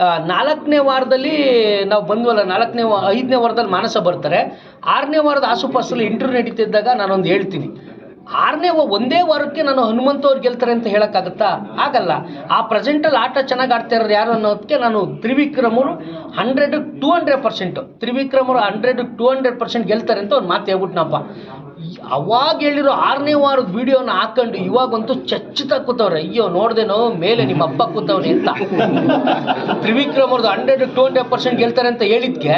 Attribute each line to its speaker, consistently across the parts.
Speaker 1: ನಾಲ್ಕನೇ ವಾರದಲ್ಲಿ ನಾವು ಬಂದ್ವಲ್ಲ, ನಾಲ್ಕನೇ ವಾ ಐದನೇ ವಾರದಲ್ಲಿ ಮಾನಸ ಬರ್ತಾರೆ. ಆರನೇ ವಾರದ ಆಸುಪಾಸಲ್ಲಿ ಇಂಟರ್ವ್ಯೂ ನಡೀತಿದ್ದಾಗ ನಾನೊಂದು ಹೇಳ್ತೀನಿ. ಆರನೇ ಒಂದೇ ವಾರಕ್ಕೆ ನಾನು ಹನುಮಂತ ಅವ್ರು ಗೆಲ್ತಾರೆ ಅಂತ ಹೇಳೋಕ್ಕಾಗತ್ತಾ? ಆಗಲ್ಲ. ಆ ಪ್ರೆಸೆಂಟಲ್ಲಿ ಆಟ ಚೆನ್ನಾಗಿ ಆಡ್ತಾ ಇರೋರು ಯಾರು ಅನ್ನೋದಕ್ಕೆ ನಾನು ತ್ರಿವಿಕ್ರಮರು ಹಂಡ್ರೆಡ್ ಟೂ ಹಂಡ್ರೆಡ್ ಪರ್ಸೆಂಟು ತ್ರಿವಿಕ್ರಮರು ಹಂಡ್ರೆಡ್ ಟೂ ಹಂಡ್ರೆಡ್ ಪರ್ಸೆಂಟ್ ಗೆಲ್ತಾರೆ ಅಂತ ಒಂದು ಮಾತು ಹೇಳ್ಬಿಟ್ನಪ್ಪ. ಅವಾಗ ಹೇಳಿರೋ ಆರನೇ ವಾರದ ವಿಡಿಯೋನ ಹಾಕೊಂಡು ಇವಾಗಂತೂ ಚಚ್ಚಿತ ಕೂತವ್ರೆ. ಅಯ್ಯೋ ನೋಡ್ದೇನೋ ಮೇಲೆ ನಿಮ್ಮ ಅಪ್ಪ ಕೂತವ್ರೆ ಅಂತ. ತ್ರಿವಿಕ್ರಮ್ ಅವ್ರದ್ದು ಹಂಡ್ರೆಡ್ ಟು ಹಂಡ್ರೆಡ್ ಪರ್ಸೆಂಟ್ ಗೆಲ್ತಾರೆ ಅಂತ ಹೇಳಿದ್ಕೆ,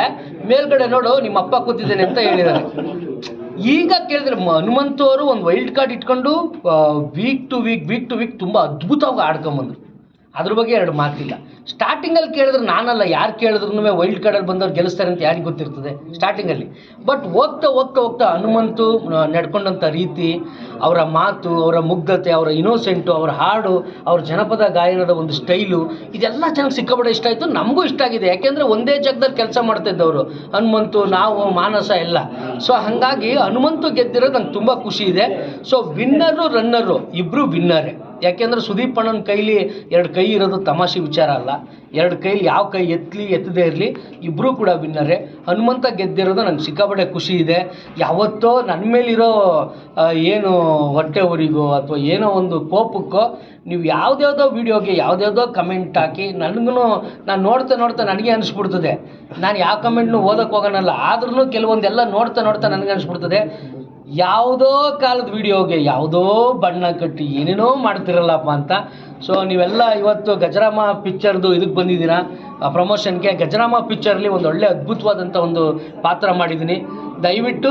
Speaker 1: ಮೇಲ್ಗಡೆ ನೋಡು, ನಿಮ್ಮ ಅಪ್ಪ ಕೂತಿದ್ದೇನೆ ಅಂತ ಹೇಳಿದ್ದಾರೆ. ಈಗ ಕೇಳಿದ್ರೆ ಮ- ಹನುಮಂತು ಅವರು ಒಂದು ವೈಲ್ಡ್ ಕಾರ್ಡ್ ಇಟ್ಕೊಂಡು week to week week to week ತುಂಬ ಅದ್ಭುತವಾಗಿ ಆಡ್ಕೊಂಬಂದ್ರು. ಅದ್ರ ಬಗ್ಗೆ ಎರಡು ಮಾತಿಲ್ಲ. ಸ್ಟಾರ್ಟಿಂಗಲ್ಲಿ ಕೇಳಿದ್ರೆ ನಾನಲ್ಲ, ಯಾರು ಕೇಳಿದ್ರು ವೈಲ್ಡ್ ಕಾರ್ಡಲ್ಲಿ ಬಂದವ್ರು ಗೆಲ್ಲಿಸ್ತಾರೆ ಅಂತ ಯಾರಿಗೆ ಗೊತ್ತಿರ್ತದೆ? ಸ್ಟಾರ್ಟಿಂಗಲ್ಲಿ ಬಟ್ ಹೋಗ್ತಾ ಹೋಗ್ತಾ ಹೋಗ್ತಾ ಹನುಮಂತು ನಡ್ಕೊಂಡಂಥ ರೀತಿ, ಅವರ ಮಾತು, ಅವರ ಮುಗ್ಧತೆ, ಅವರ ಇನೋಸೆಂಟು ಅವರ ಹಾಡು, ಅವ್ರ ಜನಪದ ಗಾಯನದ ಒಂದು ಸ್ಟೈಲು, ಇದೆಲ್ಲ ಚೆನ್ನಾಗಿ ಸಿಕ್ಕಾಪಟ್ಟೆ ಇಷ್ಟ ಆಯಿತು. ನಮಗೂ ಇಷ್ಟ ಆಗಿದೆ. ಯಾಕೆಂದರೆ ಒಂದೇ ಜಾಗದಲ್ಲಿ ಕೆಲಸ ಮಾಡ್ತಿದ್ದವರು. ಹನುಮಂತು, ನಾವು, ಮಾನಸ ಎಲ್ಲ. ಸೊ ಹಾಗಾಗಿ ಹನುಮಂತು ಗೆದ್ದಿರೋದು ನಂಗೆ ತುಂಬ ಖುಷಿ ಇದೆ. ಸೊ ವಿನ್ನರು ರನ್ನರು ಇಬ್ಬರು ವಿನ್ನರೇ ಯಾಕೆಂದ್ರೆ ಸುದೀಪ್ ಅಣ್ಣನ ಕೈಲಿ ಎರಡು ಕೈ ಇರೋದು ತಮಾಷೆ ವಿಚಾರ ಅಲ್ಲ. ಎರಡು ಕೈಲಿ ಯಾವ ಕೈ ಎತ್ತಲಿ ಎತ್ತದೇ ಇರಲಿ ಇಬ್ಬರೂ ಕೂಡ ವಿನ್ನರೇ ಹನುಮಂತ ಗೆದ್ದಿರೋದು ನಂಗೆ ಸಿಕ್ಕಾಪಟ್ಟೆ ಖುಷಿ ಇದೆ. ಯಾವತ್ತೋ ನನ್ನ ಮೇಲಿರೋ ಏನು ಹೊಟ್ಟೆ ಊರಿಗೋ ಅಥವಾ ಏನೋ ಒಂದು ಕೋಪಕ್ಕೋ ನೀವು ಯಾವುದ್ಯಾವುದೋ ವೀಡಿಯೋಗೆ ಯಾವುದ್ಯಾವುದೋ ಕಮೆಂಟ್ ಹಾಕಿ ನನಗೂ ನಾನು ನೋಡ್ತಾ ನೋಡ್ತಾ ನನಗೆ ಅನಿಸ್ಬಿಡ್ತದೆ. ನಾನು ಯಾವ ಕಮೆಂಟ್ನು ಓದೋಕ್ಕೆ ಹೋಗೋಣಲ್ಲ ಆದ್ರೂ ಕೆಲವೊಂದೆಲ್ಲ ನೋಡ್ತಾ ನೋಡ್ತಾ ನನಗೆ ಅನಿಸ್ಬಿಡ್ತದೆ. ಯಾವುದೋ ಕಾಲದ ವಿಡಿಯೋಗೆ ಯಾವುದೋ ಬಣ್ಣ ಕಟ್ಟಿ ಏನೇನೋ ಮಾಡ್ತಿರಲ್ಲಪ್ಪ ಅಂತ. ಸೊ ನೀವೆಲ್ಲ ಇವತ್ತು ಗಜರಾಮ ಪಿಕ್ಚರ್ದು ಇದಕ್ಕೆ ಬಂದಿದ್ದೀರಾ? ಪ್ರಮೋಷನ್ಗೆ ಗಜರಾಮ ಪಿಕ್ಚರ್ಲಿ ಒಂದು ಒಳ್ಳೆ ಅದ್ಭುತವಾದಂಥ ಒಂದು ಪಾತ್ರ ಮಾಡಿದ್ದೀನಿ. ದಯವಿಟ್ಟು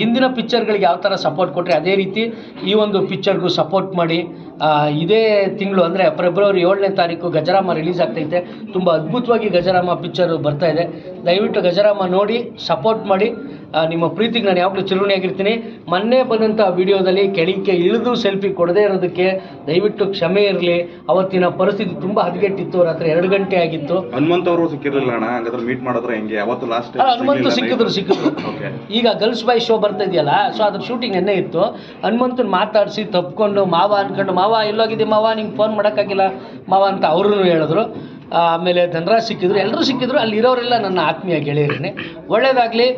Speaker 1: ಹಿಂದಿನ ಪಿಕ್ಚರ್ಗಳಿಗೆ ಯಾವ ಥರ ಸಪೋರ್ಟ್ ಕೊಟ್ಟರೆ ಅದೇ ರೀತಿ ಈ ಒಂದು ಪಿಕ್ಚರ್ಗೂ ಸಪೋರ್ಟ್ ಮಾಡಿ. ಇದೇ ತಿಂಗಳು ಅಂದರೆ ಫೆಬ್ರವರಿ ಏಳನೇ ತಾರೀಕು ಗಜರಾಮ ರಿಲೀಸ್ ಆಗ್ತೈತೆ. ತುಂಬ ಅದ್ಭುತವಾಗಿ ಗಜರಾಮ ಪಿಕ್ಚರು ಬರ್ತಾ ಇದೆ. ದಯವಿಟ್ಟು ಗಜರಾಮ ನೋಡಿ, ಸಪೋರ್ಟ್ ಮಾಡಿ. ನಿಮ್ಮ ಪ್ರೀತಿಗೆ ನಾನು ಯಾವಾಗಲೂ ಚಿರುಣಿಯಾಗಿರ್ತೀನಿ ಮೊನ್ನೆ ಬಂದಂಥ ವಿಡಿಯೋದಲ್ಲಿ ಕೆಳಕ್ಕೆ ಇಳಿದು ಸೆಲ್ಫಿ ಕೊಡದೇ ಇರೋದಕ್ಕೆ ದಯವಿಟ್ಟು ಕ್ಷಮೆ ಇರಲಿ. ಅವತ್ತಿನ ಪರಿಸ್ಥಿತಿ ತುಂಬ ಹದಗೆಟ್ಟಿತ್ತು. ರಾತ್ರಿ ಎರಡು ಗಂಟೆ ಆಗಿತ್ತು.
Speaker 2: ಹನುಮಂತ ಅವರು ಸಿಕ್ಕಿರಲಿಲ್ಲ ಅಣ್ಣ. ಹಂಗಾದ್ರೆ ಮೀಟ್ ಮಾಡಿದ್ರೆ ಹೆಂಗೆ? ಅವತ್ತು ಲಾಸ್ಟ್
Speaker 1: ಹನುಮಂತು ಸಿಕ್ಕಿದ್ರು ಸಿಕ್ಕಿದ್ರು. ಈಗ ಗರ್ಲ್ಸ್ ಬಾಯ್ ಶೋ ಬರ್ತಾ ಇದೆಯಲ್ಲ ಸೊ ಅದ್ರ ಶೂಟಿಂಗ್ ನೆನ್ನೆ ಇತ್ತು. ಹನುಮಂತನ ಮಾತಾಡಿಸಿ ತಪ್ಕೊಂಡು ಮಾವ ಅನ್ಕೊಂಡು ಮಾವ ಎಲ್ಲೋಗಿದೆ? ಮಾವ ನಿಂಗೆ ಫೋನ್ ಮಾಡೋಕ್ಕಾಗಿಲ್ಲ. ಮಾವ ಅಂತ ಅವರು ಹೇಳಿದ್ರು. ಆಮೇಲೆ ಧನರಾಜ್ ಸಿಕ್ಕಿದ್ರು. ಎಲ್ಲರೂ ಸಿಕ್ಕಿದ್ರು. ಅಲ್ಲಿರೋರೆಲ್ಲ ನನ್ನ ಆತ್ಮೀಯ ಗೆಳೆಯರೇ ಒಳ್ಳೇದಾಗಲಿ.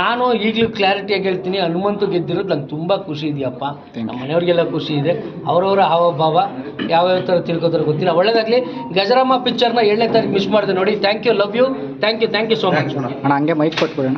Speaker 1: ನಾನು ಈಗಲೂ ಕ್ಲಾರಿಟಿಯಾಗಿ ಹೇಳ್ತೀನಿ. ಹನುಮಂತು ಗೆದ್ದಿರೋದು ನಂಗೆ ತುಂಬ ಖುಷಿ ಇದೆಯಪ್ಪ. ನಮ್ಮ ಮನೆಯವ್ರಿಗೆಲ್ಲ ಖುಷಿ ಇದೆ. ಅವರವರ ಹಾವಭಾವ ಯಾವ್ಯಾವ ಥರ ತಿಳ್ಕೊತಾರೆ ಗೊತ್ತಿಲ್ಲ. ಒಳ್ಳೇದಾಗಲಿ. ಗಜರಾಮ ಪಿಕ್ಚರ್ನ ಏಳನೇ ತಾರೀಕು ಮಿಸ್ ಮಾಡಿದೆ ನೋಡಿ. Thank you love you thank you thank you so much
Speaker 2: thanks ಅಣ್ಣ.
Speaker 3: ಅಣ್ಣ ಹಂಗೆ ಮೈಕ್ ಕೊಟ್ಬಿಡೋಣ.